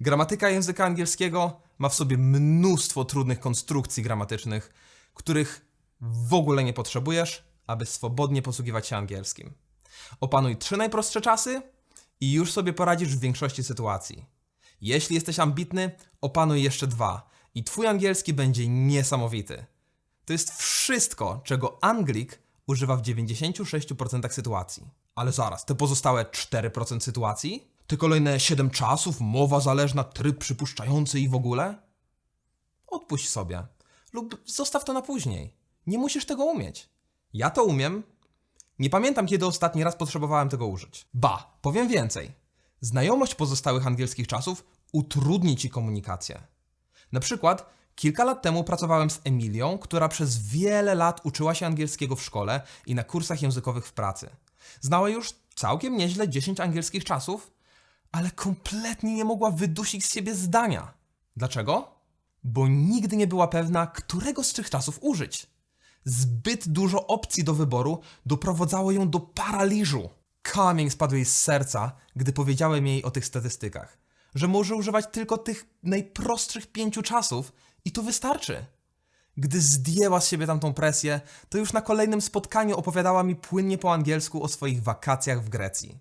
Gramatyka języka angielskiego ma w sobie mnóstwo trudnych konstrukcji gramatycznych, których w ogóle nie potrzebujesz, aby swobodnie posługiwać się angielskim. Opanuj trzy najprostsze czasy i już sobie poradzisz w większości sytuacji. Jeśli jesteś ambitny, opanuj jeszcze dwa i twój angielski będzie niesamowity. To jest wszystko, czego Anglik używa w 96% sytuacji. Ale zaraz, te pozostałe 4% sytuacji? Te kolejne 7 czasów, mowa zależna, tryb przypuszczający i w ogóle? Odpuść sobie. Lub zostaw to na później. Nie musisz tego umieć. Ja to umiem. Nie pamiętam, kiedy ostatni raz potrzebowałem tego użyć. Ba, powiem więcej. Znajomość pozostałych angielskich czasów utrudni ci komunikację. Na przykład, kilka lat temu pracowałem z Emilią, która przez wiele lat uczyła się angielskiego w szkole i na kursach językowych w pracy. Znała już całkiem nieźle 10 angielskich czasów, ale kompletnie nie mogła wydusić z siebie zdania. Dlaczego? Bo nigdy nie była pewna, którego z tych czasów użyć. Zbyt dużo opcji do wyboru doprowadzało ją do paraliżu. Kamień spadł jej z serca, gdy powiedziałem jej o tych statystykach, że może używać tylko tych najprostszych pięciu czasów i to wystarczy. Gdy zdjęła z siebie tamtą presję, to już na kolejnym spotkaniu opowiadała mi płynnie po angielsku o swoich wakacjach w Grecji.